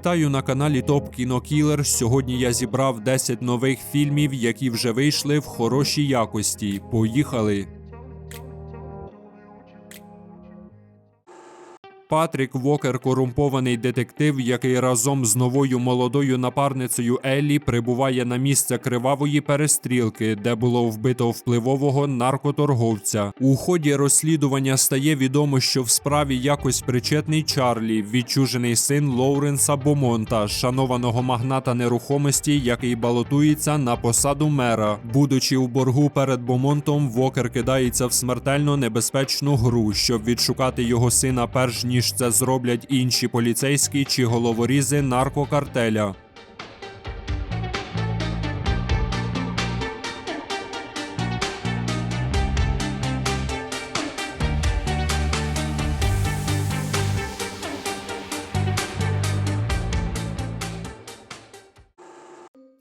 Вітаю на каналі Топ Кінокілер. Сьогодні я зібрав 10 нових фільмів, які вже вийшли в хорошій якості. Поїхали! Патрік Вокер корумпований детектив, який разом з новою молодою напарницею Еллі прибуває на місце кривавої перестрілки, де було вбито впливового наркоторговця. У ході розслідування стає відомо, що в справі якось причетний Чарлі, відчужений син Лоуренса Бомонта, шанованого магната нерухомості, який балотується на посаду мера. Будучи в боргу перед Бомонтом, Вокер кидається в смертельно небезпечну гру, щоб відшукати його сина перш ніж це зроблять інші поліцейські чи головорізи наркокартеля.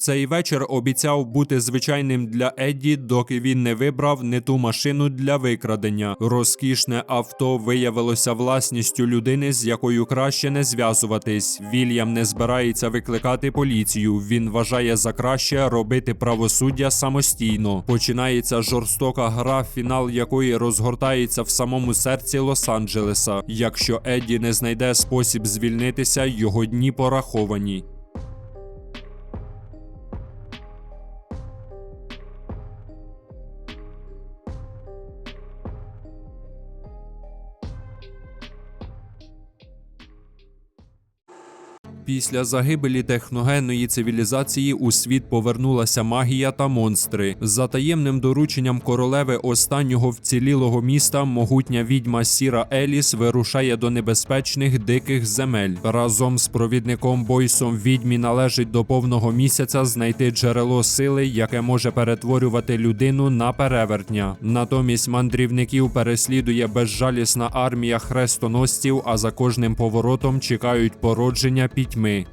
Цей вечір обіцяв бути звичайним для Едді, доки він не вибрав не ту машину для викрадення. Розкішне авто виявилося власністю людини, з якою краще не зв'язуватись. Вільям не збирається викликати поліцію. Він вважає за краще робити правосуддя самостійно. Починається жорстока гра, фінал якої розгортається в самому серці Лос-Анджелеса. Якщо Едді не знайде спосіб звільнитися, його дні пораховані. Після загибелі техногенної цивілізації у світ повернулася магія та монстри. За таємним дорученням королеви останнього вцілілого міста могутня відьма Сіра Еліс вирушає до небезпечних диких земель. Разом з провідником Бойсом відьмі належить до повного місяця знайти джерело сили, яке може перетворювати людину на перевертня. Натомість мандрівників переслідує безжалісна армія хрестоносців, а за кожним поворотом чекають породження пітьми. ми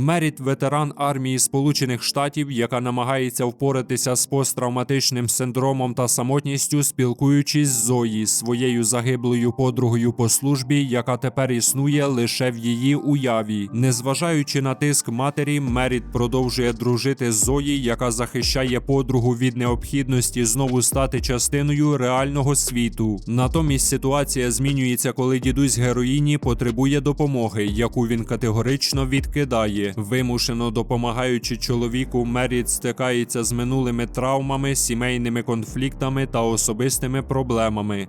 Меріт ветеран армії Сполучених Штатів, яка намагається впоратися з посттравматичним синдромом та самотністю, спілкуючись з Зої, своєю загиблою подругою по службі, яка тепер існує лише в її уяві. Незважаючи на тиск матері, Меріт продовжує дружити з Зої, яка захищає подругу від необхідності знову стати частиною реального світу. Натомість ситуація змінюється, коли дідусь героїні потребує допомоги, яку він категорично відкидає. Вимушено допомагаючи чоловіку, Меріт стикається з минулими травмами, сімейними конфліктами та особистими проблемами.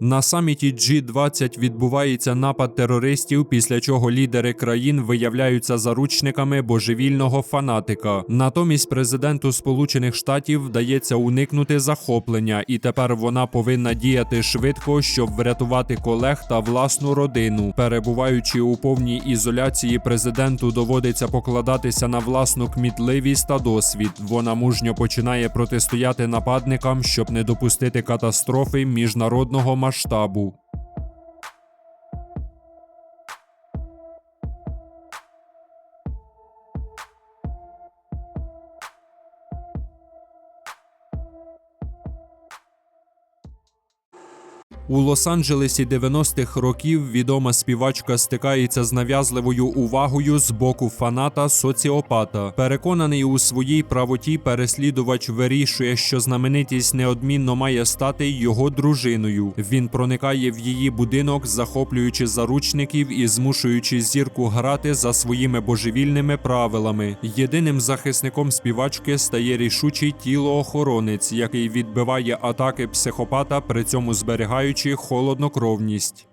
На саміті G20 відбувається напад терористів, після чого лідери країн виявляються заручниками божевільного фанатика. Натомість президенту Сполучених Штатів вдається уникнути захоплення, і тепер вона повинна діяти швидко, щоб врятувати колег та власну родину. Перебуваючи у повній ізоляції, президенту доводиться покладатися на власну кмітливість та досвід. Вона мужньо починає протистояти нападникам, щоб не допустити катастрофи міжнародного масштабу. У Лос-Анджелесі 90-х років відома співачка стикається з нав'язливою увагою з боку фаната соціопата. Переконаний у своїй правоті, переслідувач вирішує, що знаменитість неодмінно має стати його дружиною. Він проникає в її будинок, захоплюючи заручників і змушуючи зірку грати за своїми божевільними правилами. Єдиним захисником співачки стає рішучий тілоохоронець, який відбиває атаки психопата, при цьому зберігаючи холоднокровність.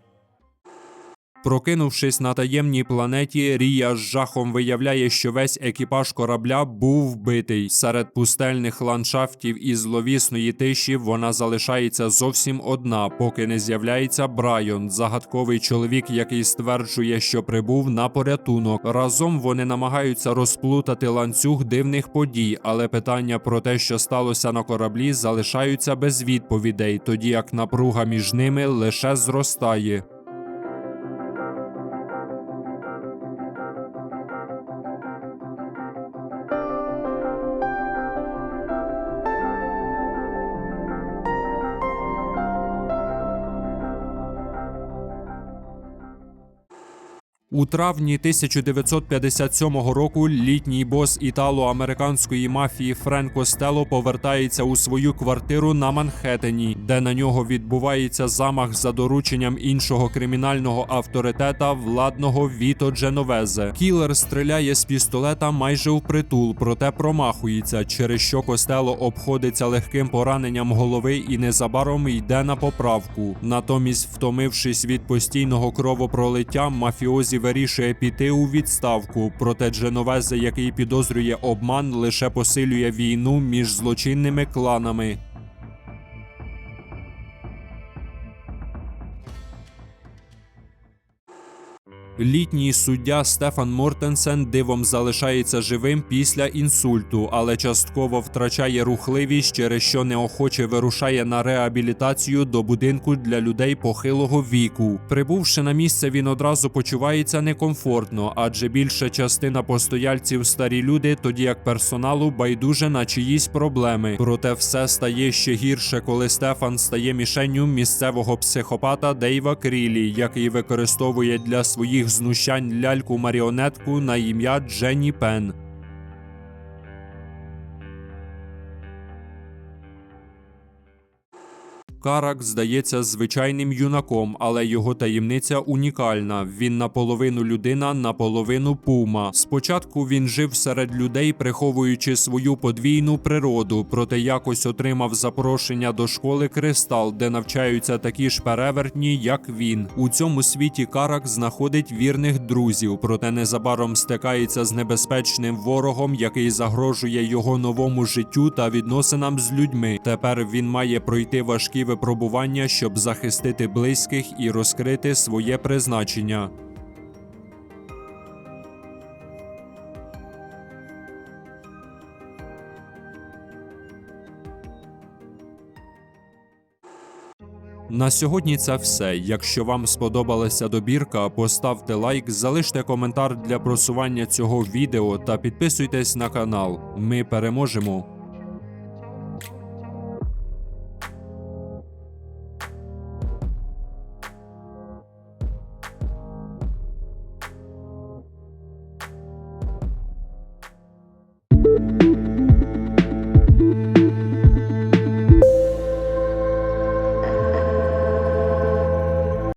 Прокинувшись на таємній планеті, Рія з жахом виявляє, що весь екіпаж корабля був вбитий. Серед пустельних ландшафтів і зловісної тиші вона залишається зовсім одна, поки не з'являється Брайон, загадковий чоловік, який стверджує, що прибув на порятунок. Разом вони намагаються розплутати ланцюг дивних подій, але питання про те, що сталося на кораблі, залишаються без відповідей, тоді як напруга між ними лише зростає. У травні 1957 року літній бос італо-американської мафії Френк Костело повертається у свою квартиру на Манхеттені, де на нього відбувається замах за дорученням іншого кримінального авторитета владного Віто Дженовезе. Кілер стріляє з пістолета майже впритул, проте промахується, через що Костело обходиться легким пораненням голови і незабаром йде на поправку. Натомість, втомившись від постійного кровопролиття, мафіозі вирішує піти у відставку. Проте Дженовезе, який підозрює обман, лише посилює війну між злочинними кланами. Літній суддя Стефан Мортенсен дивом залишається живим після інсульту, але частково втрачає рухливість, через що неохоче вирушає на реабілітацію до будинку для людей похилого віку. Прибувши на місце, він одразу почувається некомфортно, адже більша частина постояльців старі люди, тоді як персоналу байдуже на чиїсь проблеми. Проте все стає ще гірше, коли Стефан стає мішенню місцевого психопата Дейва Крілі, який використовує для своїх знущань ляльку-маріонетку на ім'я Дженні Пен. Карак здається звичайним юнаком, але його таємниця унікальна. Він наполовину людина, наполовину пума. Спочатку він жив серед людей, приховуючи свою подвійну природу, проте якось отримав запрошення до школи Кристал, де навчаються такі ж перевертні, як він. У цьому світі Карак знаходить вірних друзів, проте незабаром стикається з небезпечним ворогом, який загрожує його новому життю та відносинам з людьми. Тепер він має пройти важкі випробування, щоб захистити близьких і розкрити своє призначення. На сьогодні це все. Якщо вам сподобалася добірка, поставте лайк, залиште коментар для просування цього відео та підписуйтесь на канал. Ми переможемо.